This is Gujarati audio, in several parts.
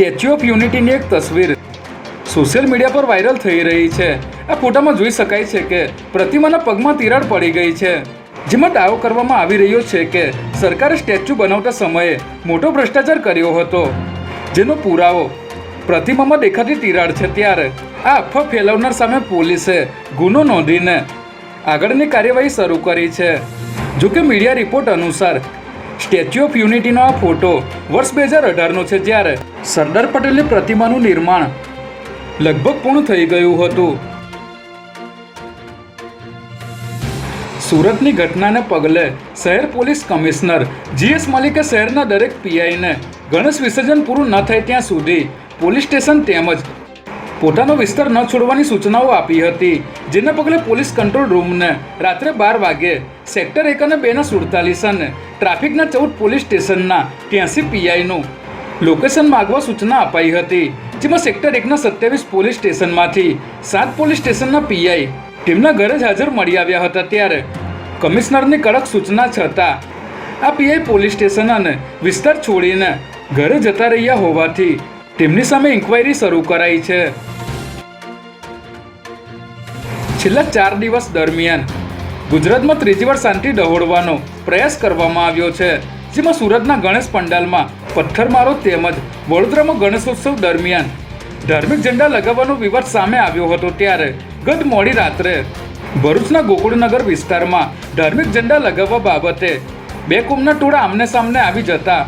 સ્ટેચ્યુ ઓફ યુનિટીની એક તસવીર. સોશિયલ મીડિયા પર વાયરલ થઈ રહી છે. આ ફોટામાં જોઈ શકાય છે કે પ્રતિમાના પગમાં તિરાડ પડી ગઈ છે. જેમાં દાવો કરવામાં આવી રહ્યો છે કે સરકારે સ્ટેચ્યુ બનાવતા સમયે મોટો ભ્રષ્ટાચાર કર્યો હતો. જેનો પુરાવો, પ્રતિમામાં દેખાતી તિરાડ છે ત્યારે આ અફવા ફેલાવનાર સામે પોલીસે ગુનો નોંધીને આગળની કાર્યવાહી શરૂ કરી છે. જોકે મીડિયા રિપોર્ટ અનુસાર સ્ટેચ્યુ ઓફ યુનિટીનો આ ફોટો વર્ષ બે હજાર અઢારનો છે જ્યારે સરદાર પટેલની પ્રતિમાનું નિર્માણ લગભગ પૂર્ણ થઈ ગયું હતું. સુરતની ઘટનાને પગલે શહેર પોલીસ કમિશનર જીએસ મલિકે શહેરના દરેક પીઆઈને ગણેશ વિસર્જન પૂરું ન થાય ત્યાં સુધી પોલીસ સ્ટેશન તેમજ પોતાનો વિસ્તાર ન છોડવાની સૂચનાઓ આપી હતી, જેના પગલે પોલીસ કંટ્રોલ રૂમને રાત્રે બાર વાગે સેક્ટર એક અને બેના સુડતાલીસ અને ટ્રાફિકના ચૌદ પોલીસ સ્ટેશનના ત્યાંસી પીઆઈનું લોકેશન માગવા સૂચના અપાઈ હતી, જેમાં સેક્ટર એકના સત્યાવીસ પોલીસ સ્ટેશનમાંથી સાત પોલીસ સ્ટેશનના પીઆઈ તેમના ઘરે જ હાજર મળી આવ્યા હતા ત્યારે કમિશનરની કડક સૂચના છતાં આ પીઆઈ પોલીસ સ્ટેશન અને વિસ્તાર છોડીને ઘરે જતા રહ્યા હોવાથી તેમની સામે ઇન્કવાયરી શરૂ કરાઈ છે. છેલ્લા ચાર દિવસ દરમિયાન ગુજરાતમાં ત્રીજી વાર શાંતિ ડહોળવાનો પ્રયાસ કરવામાં આવ્યો છે, જેમાં સુરતના ગણેશ પંડાલમાં પથ્થરમારો તેમજ વડોદરામાં ગણેશોત્સવ દરમિયાન ધાર્મિક ઝંડા લગાવવાનો વિવાદ સામે આવ્યો હતો ત્યારે ગત મોડી રાત્રે ભરૂચના ગોકુળનગર વિસ્તારમાં ધાર્મિક ઝંડા લગાવવા બાબતે બે કોમના ટોળા આમને સામને આવી જતા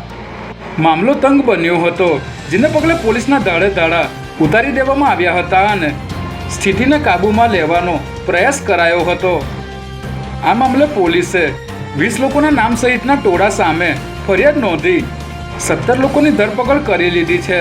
મામલો તંગ બન્યો હતો. જેને પગલે પોલીસના દાડે દાડા ઉતારી દેવામાં આવ્યા હતા અને સ્થિતિને કાબૂમાં લેવાનો પ્રયાસ કરાયો હતો. આ મામલે પોલીસે વીસ લોકોના નામ સહિતના ટોળા સામે ફરિયાદ નોંધી સત્તર લોકોની ધરપકડ કરી લીધી છે.